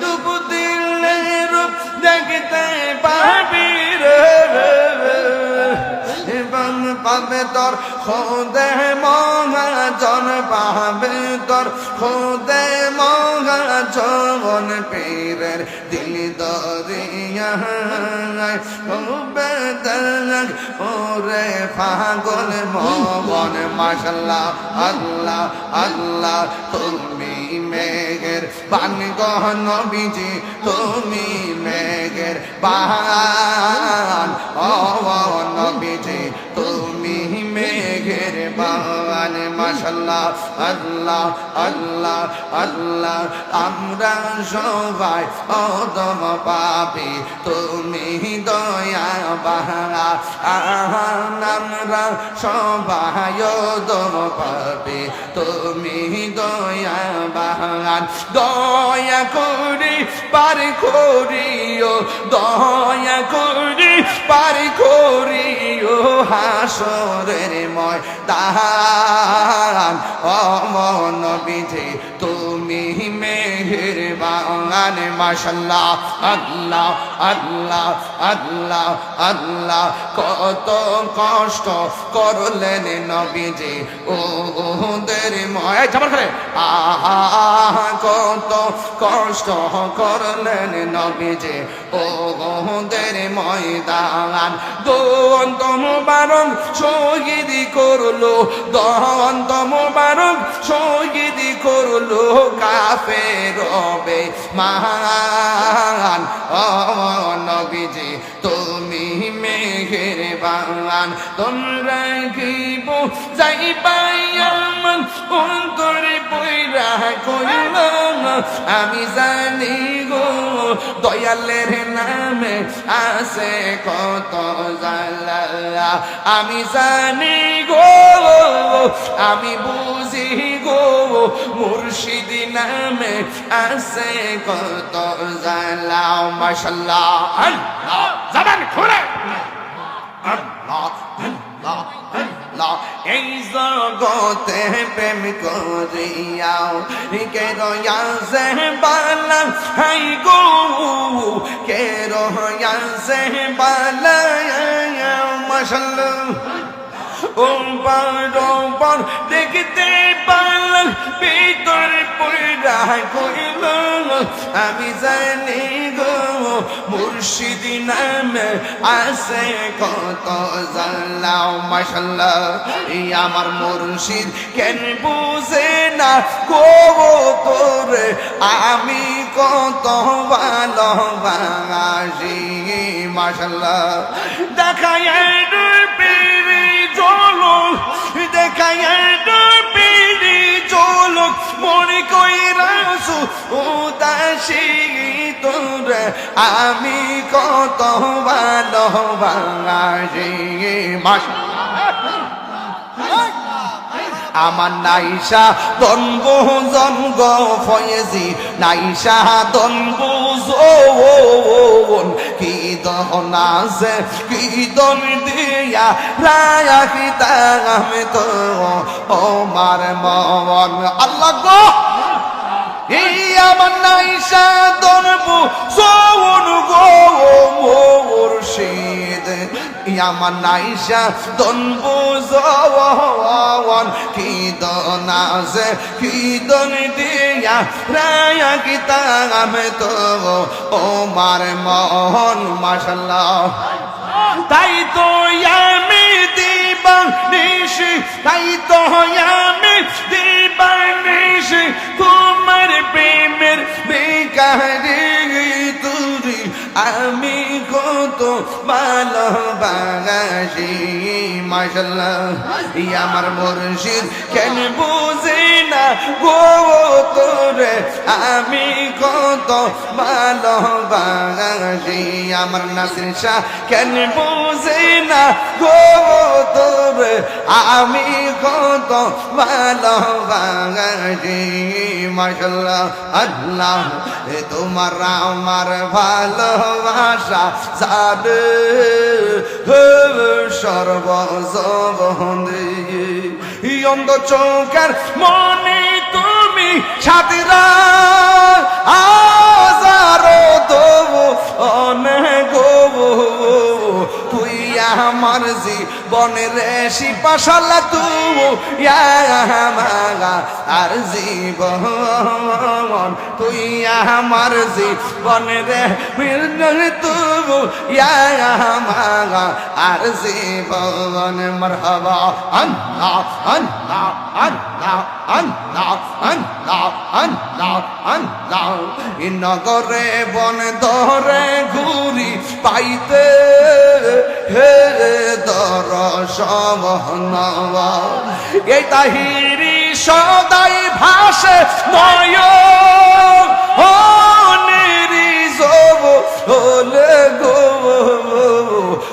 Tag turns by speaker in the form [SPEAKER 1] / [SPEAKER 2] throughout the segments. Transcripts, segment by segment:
[SPEAKER 1] ডুবু দিলে রূপ দেখতে পাবি এবং পাবে তোর, খোদে মহাজন পাবে তোর, খোদে মহাজন পীরের দিল দরিয়া। ওরে পাগল মন মাশাল্লাহ, আল্লাহ আল্লাহ তুমি মেঘের বান গহন বিজি তুমি মেঘের বান। আল্লাহ আল্লাহ আল্লাহ আমরা সবাই অদম পাপি। তুমি দয়া বাহা আমরা সবাই অদম পাপি। তুমি দয়া বাহান দয়া করি, পার করিও, দয়া করি, পার করিও, হাসরের ময় তাহান অমন বিধে তুমি বাঙান মাসাল্লাহ আল্লাহ আল্লাহ আল্লাহ আল্লাহ। কত কষ্ট করলেন নবীজি ও ওদের ময় জামার করে আহা, কত কষ্ট করলেন নবীজি ও ওদের ময়দান। দন্ত মুবারক শহীদ করল দন্ত মুবারক শহীদ করল কাফে রবে মান ও তুমি মেঘের বাগান তোমরা গিব যাই পাইয়াম? অন্তরে পয়রা কইল আমি জানি দয়ালের নামে আসে কত জালা আমি জানি গো, আমি বুঝি গো, মুর্শিদ নামে আসে কত জালা মাশাল্লাহ। জবান খুলে। জগতে প্রেম করিয়াও। কে রয়াসে বালা? হাই গো কে রয়াসে বালা? মাশাল্লাহ। পার দেখতে ভিতর কইল আমি জানি গো, মুর্শিদ নামে আছে কত জানলাম মাসাল্লাহ এই আমার মুর্শিদ কেন বুঝে না? গো তোরে আমি কত ভালোবাসি মাসাল্লাহ দেখায় দেখায় মনে কইরাসু উদাসী তোরে, আমি কত ভালোবাসি। মাসাল্লাহ আমার নাইসা দনব জনগ ফয়েজি, নাইসা দনব জোন কি দহন আছে, কি দন দিয়া তাগামে তো, ও মার মন। আল্লাহ গো! এই আমার নাইসা দনব জোন গো মুর্শিদ। আমার নাইসা দনব জওয়ান কি দন আছে কি দন দিয়া রায়া কি তাগামে তো, ও মার মন মাশাল্লাহ তাই তো আমি দিবান নিশি তাই তো আমি ভালোবাসি মাশাল্লাহ ই আমার মুর্শিদ। কেন বুঝি না গো তোরে, আমি কত ভালোবাসি, আমার নাসির শাহ। কেন বুঝি না গো তোরে, আমি কত ভালোবাসি মাশাল্লাহ এ তোমার আমার ভালোবাসা অন্ধ চৌকার মনে তুমি সাথীরা আ বনে রে শিপাশালা তু মাগা আর জীবন, তুই আমার জীবন রে তু মাগা আর জীবন। মরহবা নগরে বন ধরে ঘুরি পাইতে, হে দর সবনব এই তাহিরি সদাই ভাসে নয় ও নিরিজব হলে গো,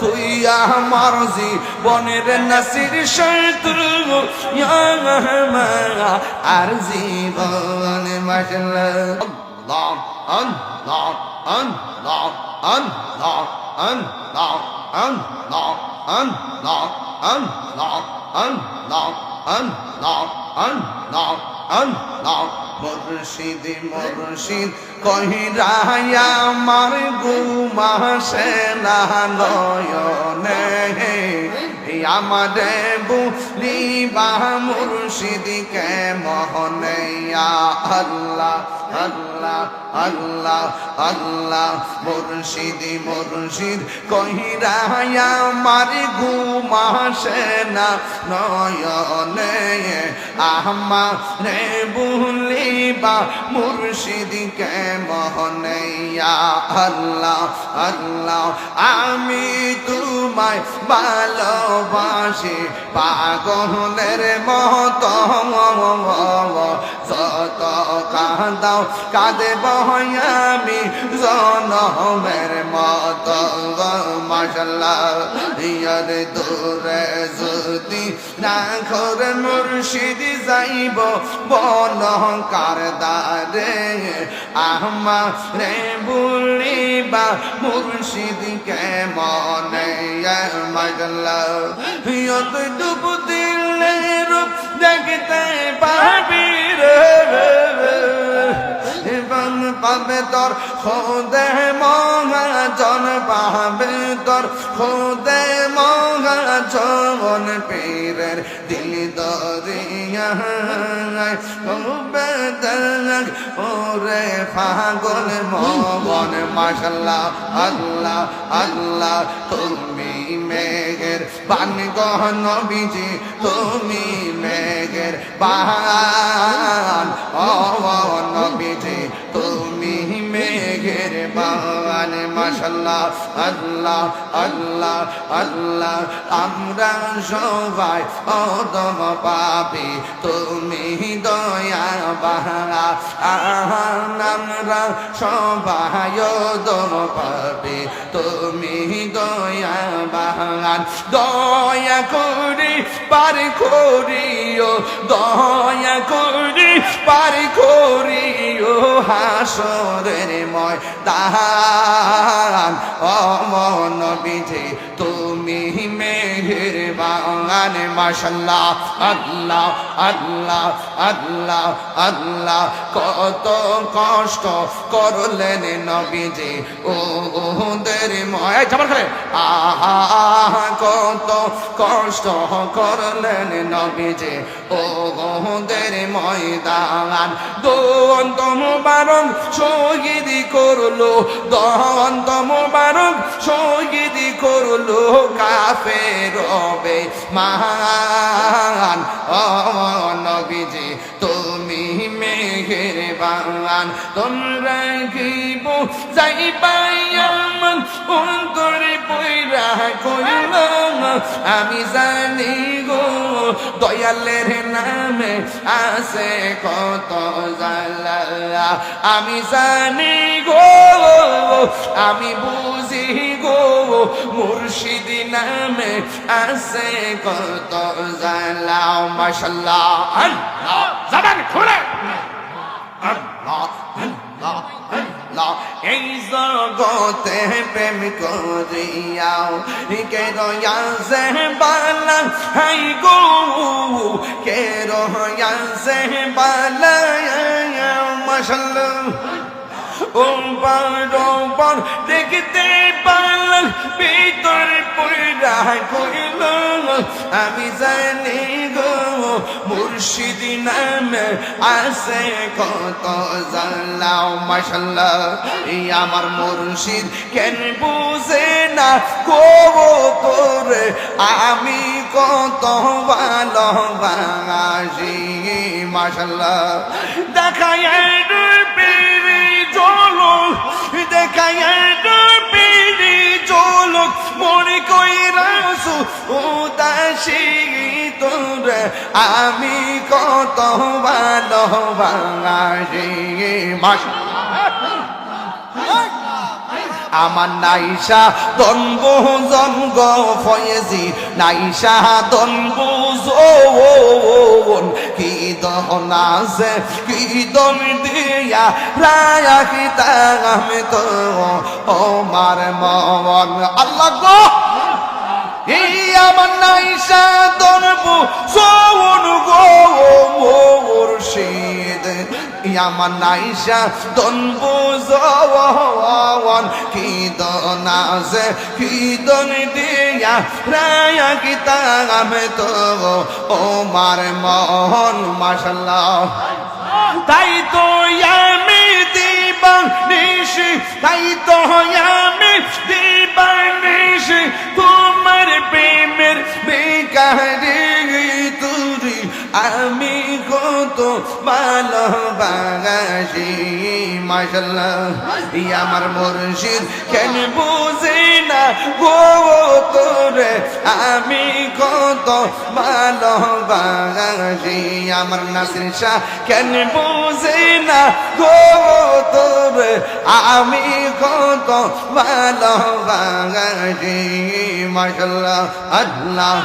[SPEAKER 1] তুই আমার জীবনের নাসির শত্রু আর জীবন মাসাল্লাহ আল্লাহ আল্লাহ আল্লাহ আল্লাহ আল্লাহ। মুর্শিদ মুর্শিদ কহিরায়া আমার গুমা সেনা নয়নে। আমারে বুলি বা মুর্শিদকে মোহনে আল্লাহ আল্লাহ আল্লাহ আল্লাহ, মুর্শিদ মুর্শিদ কহিরায়া আমার গুমাসে না নয়নে, আমারে বুলিবা মুর্শিদকে মোহনইয়া আল্লাহ আল্লাহ, আমি তোমায় ভালোবাসি পাগলের মত যত কাঁদাও কাঁদে আমি জনমের মত। মাসাল্লাহ ইয়ার দূরে যদি না খর মুর্শিদ যাইব বন কার দারে আহমা রে বুলিবা মুর্শিদ কে মনে? মজলা ইয়ত ডুব দিলে রূপ দেখতে পাবি রে। পাবে তোর খোদে মহাজন পাবে তোর খোদে মহাজন পীরের দিল দরিয়া বেদক ওরে ফাগল মগন মাশাল্লাহ, আল্লাহ আল্লাহ, তুমি মেঘের বান গহন বিজি তুমি মেঘের বান ও, নবীজি। মাশাল্লাহ আল্লাহ আল্লাহ আল্লাহ। আমরা সবাই অদম পাবি তুমি দয়া বাহারা আমরা সবাই অদম পাবি তুমি দয়া বাহান দয়া করি পার করিও, দয়া করি পার করিও হাসরের ময় তাহান অমন বিধে মেঘের বাগান মাসাল্লাহ আল্লাহ আল্লাহ আল্লাহ আল্লাহ, কত কষ্ট করলেন নবীজি ও ওদের ময় যাবার করে আহা, কত কষ্ট করলেন নবীজি ও ওদের ময়দান। দন্ত মুবারক শহীদ করল দন্ত মুবারক শহীদ করল কাফে রবে মান ও নবীজি, তুমি মেঘের বাগান তোমরা গিব যাই পাইয়ামান অন্তরে পয়রা কইল আমি জানি গো, দয়ালের নামে আছে কত জালা আমি জানি গো, আমি বুঝি মুর্শিদ নামে আছে কত জালা মাশাল্লাহ। আল্লাহ, জবান খুলে। আল্লাহ আল্লাহ আল্লাহ। এই জগতে প্রেম করিয়াও, কে রয়াসে বালা? হাই গো, কে রয়াসে বালা? মাশাল্লাহ। ওপার ওপার দেখতে ভিতর কইল আমি জানি গো, মুর্শিদ নামে আছে কত জানলাও, মাশাল্লাহ, এই আমার মুর্শিদ কেন বুঝে না? গো তোরে আমি কত ভালোবাসি, মাশাল্লাহ। দেখায় চলো দেখায় মনে কইরাসু উদাসী তোরে আমি কত ভালোবাসি। মাশাল্লাহ আমার নাইসা দনব জঙ্গ ফয়েজি, নাইসা দনব জোন কি দহন আছে কি দন দিয়া, রায়া কি তাগামে তো, ও মার মন আল্লাহ গো এই আমার নাইসা দনব জোন গো মুর্শিদ। আমার নাইসা দনব জওয়ান কি দন আছে কি দন দিয়া রায়া কি তাগামে তো? ও মার মন মাশাল্লাহ তাই তো আমি দিবান নিশি তাই তো আমি নিশি তোমার প্রেমের বেকারি তুরি, আমি কত ভালোবাসি মাশাল্লাহ আমার মুর্শিদ, কেন বুঝি না? গো তোরে আমি কত ভালোবাসি। আমার নাসির শাহ, কেন বুঝি না? গো তোরে আমি কত ভালোবাসি মাশাল্লাহ আল্লাহ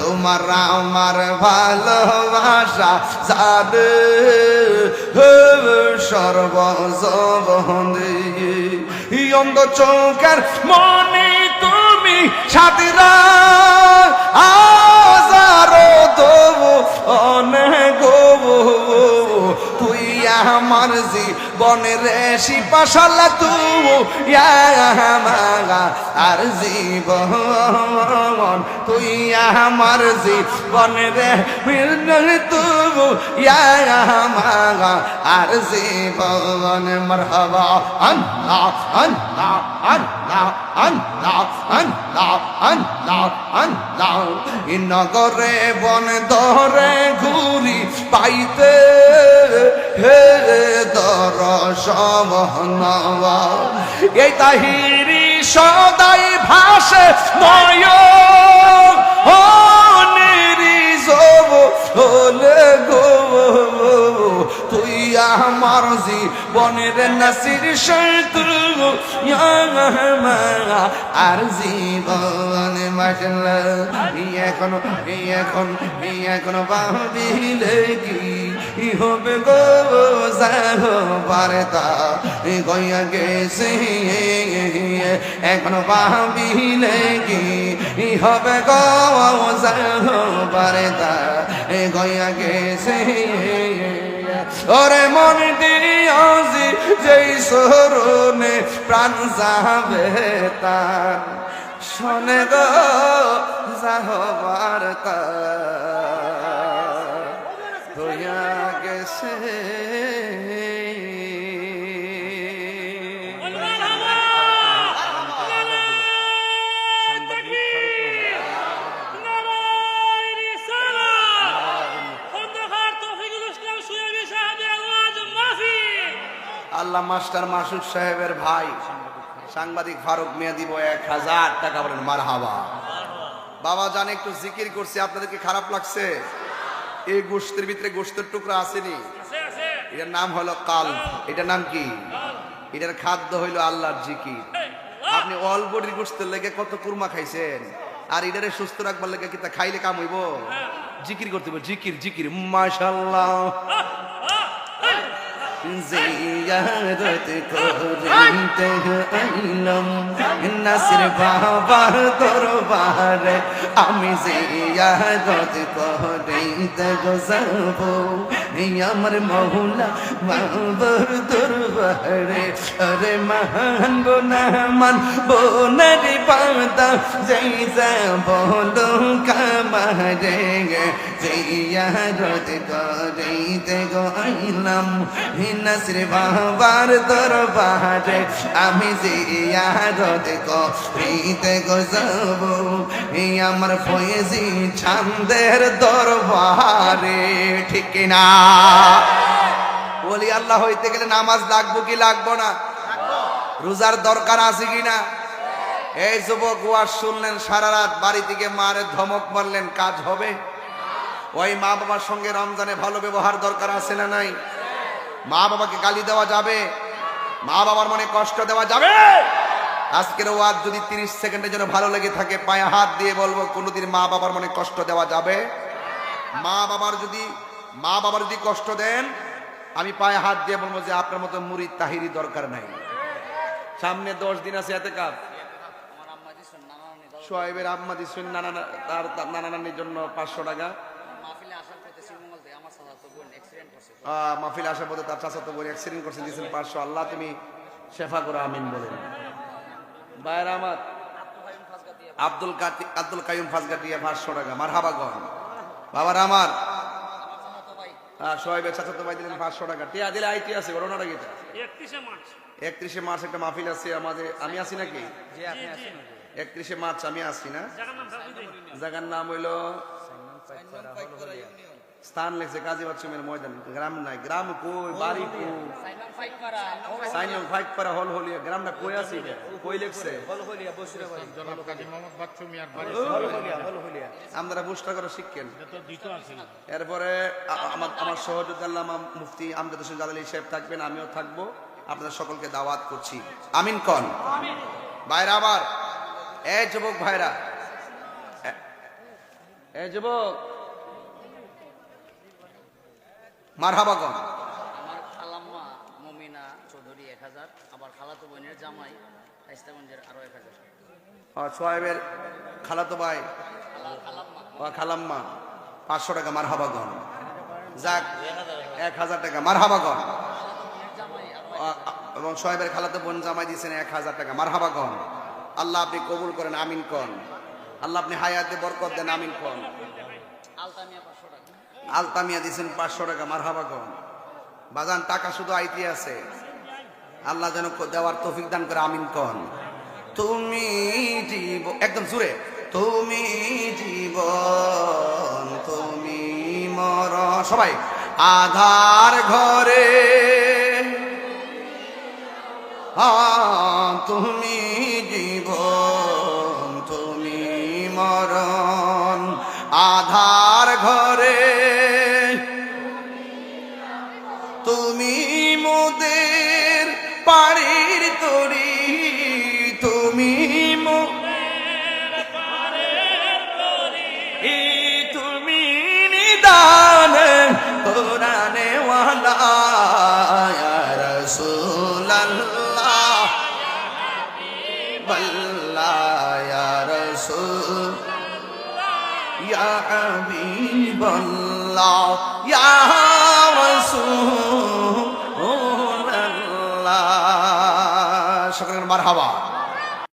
[SPEAKER 1] তোমার আমার ভালোবাসা সাদে সর্বজবন্দে অন্ধ চৌকার মনে তুমি সাদিরা জীবনের শিপাশালা তু মাগা আর জীবন, তুই আমার জীবনের তু মাগা আর জীবন। মরহবা, আল্লাহ আল্লাহ আল্লাহ আল্লাহ আল্লাহ আল্লাহ আল্লাহ। নগরে বন ধরে ঘুরি পাইতে। হে দর সমনবা এই তাহিরি সদাই ভাসে নয় ও নিরি জব হলে গো তুই আমার জীবনের নাসির শত্রু। আর জীবন মাসলা এখন এখন এখন ভাবিলে কি? হবে গো যাহ বারতা গইয়া গেছে, এখন ভাবিলে কি হবে গো যাহ বারতা গইয়া গেছে, ওরে মন দিয়াজি যেই সরনে প্রাণ যাবে তার শোনে গো যাহ বার্তা আল্লাহ মাস্টার মাসুদ সাহেবের ভাই, সাংবাদিক ফারুক মিয়া দিব এক হাজার টাকা বলেন মার হাবা বাবা জানে, একটু জিকির করছে আপনাদেরকে খারাপ লাগছে? এই গোষ্ঠীর ভিতরে গোষ্ঠের টুকরা আসেনি। এটার নাম হলো কাল। এটার নাম কি? এটার খাদ্য হইল আল্লাহর জিকির। আপনি অলবডির গোষ্ঠের লেগে কত কুরমা খাইছেন? আর এটারে সুস্থ রাখবার লেগে কি তা খাইলে কাম হইব? জিকির করতে হবে জিকির জিকির। মাশাল্লাহ জিয়ারত করতে আইলাম নাসির বাবার দরবারে আমি জিয়ারত করতে যাব আমার মহুলা বাবর দরবারে। আরে মহান বোনা মান বোনারে পাতা জৈসা বলো কামারে জইয়া রদ করিতে গো আইলাম হিনাসরে বাবার দরবারে। আমি জিয়া রদ করিতে গো যাব এই আমার ফয়েজি ছান্দের দরবারে। ঠিক না বলি, আল্লাহ, হইতে গেলে নামাজ লাগবো কি লাগবো না? রোজার দরকার আছে কি না? এই যুবক, ওয়াজ শুনলেন, সারা রাত বাড়ি থেকে মারে ধমক মারলেন, কাজ হবে? ওই মা বাবার সঙ্গে রমজানে ভালো ব্যবহার দরকার আছে না নাই? মা বাবাকে গালি দেওয়া যাবে? মা বাবার মনে কষ্ট দেওয়া যাবে? আজকের ওয়াজ যদি তিরিশ সেকেন্ডের জন্য ভালো লেগে থাকে, পায়ে হাত দিয়ে বলব, কোনোদিন মা বাবার মনে কষ্ট দেওয়া যাবে? মা বাবার যদি মা বাবার যদি কষ্ট দেন, আমি পায়ে হাত দিয়ে বলব যে আপনার মতো মুড়ি তাহিরি দরকার নাই। সামনে দশ দিন আছে এতে কাপ। সোহেবের আম্মা দিচ্ছেন তার নানা নানির জন্য পাঁচশো টাকা।
[SPEAKER 2] মাহফিলে আসার পথে করছে
[SPEAKER 1] তার চাচা তো বলে অ্যাক্সিডেন্ট করছেন দিয়েছেন পাঁচশো। আল্লাহ তুমি শেফা করো, আমিন বলেন। বাইরে আমার, আব্দুল কাতি আব্দুল কাইম ফাজগাটিয়া পাঁচশো টাকা। মার হাবাগন বাবার আমার হ্যাঁ সোহেবের চাচাতো ভাই দিলেন পাঁচশো টাকা। টিয়া দিলে আইটি আছে ঘটনাটা কি
[SPEAKER 3] একত্রিশে মার্চ।
[SPEAKER 1] একত্রিশে মার্চ একটা মাহফিল আছে আমাদের আমি আছি নাকি? একত্রিশে মার্চ আমি আসছি না?
[SPEAKER 3] জায়গার নাম হইল
[SPEAKER 1] জায়গার নাম হইল স্থান লেখছে কাজী বাচ্চুমের ময়দান। গ্রাম নাই গ্রাম কই বাড়ি কই?
[SPEAKER 2] সাইনাম ফাইট করা
[SPEAKER 1] পারা হল হলিয়া। গ্রামটা কই আছে? কই লেখছে
[SPEAKER 4] জনাব কাজী মোহাম্মদ বাচ্চু মিয়ার বাড়ি
[SPEAKER 1] আমরা বুস্টার করে শিখকেন
[SPEAKER 4] এটা তো দ্বিতীয় আছে।
[SPEAKER 1] এরপরে আমার আমার সহযোগী আল্লামা মুফতি আমজাদ হোসেন জালালি সাহেব থাকবেন আমিও থাকব। আপনাদের সকলকে দাওয়াত করছি। আমিন কন। ভাইরা আবার। এ যুবক ভাইরা। এ যুবক। মারহাবাগন
[SPEAKER 2] আমার খালাম্মা মমিনা চৌধুরী এক হাজার আবার খালাতো বোনের জামাই হাইস্তাগঞ্জের আরও এক হাজার।
[SPEAKER 1] সোহেবের খালাতো ভাই?
[SPEAKER 2] খালাম্মা।
[SPEAKER 1] পাঁচশো টাকা মারহাবাগন যাক এক হাজার টাকা মারহাবাগন এবং সোহেবের খালাতো বোন জামাই দিয়েছেন এক হাজার টাকা মারহাবাগন আল্লাহ আপনি কবুল করেন আমিন কন আল্লাহ আপনি হায়াতে বরকত দেন আমিন কন
[SPEAKER 2] আলতামিয়া
[SPEAKER 1] দিয়েছেন পাঁচশো টাকা মারহাবাগন বাজান টাকা শুধু আইতি আছে। আল্লাহ যেন দেওয়ার তৌফিক দান করে আমিন কন। তুমি জীব একদম সুরে। তুমি জীবন তুমি মর সবাই আধার ঘরে। হ্যাঁ, তুমি জীবন পাড়ির তরি তুমি তুমি নিদান কোরআনে বল্লাহ ইয়া রাসূল ইয়া হাবিবাল্লাহ। ইয়া রাসূলুল্লাহ সকলের মারহাবা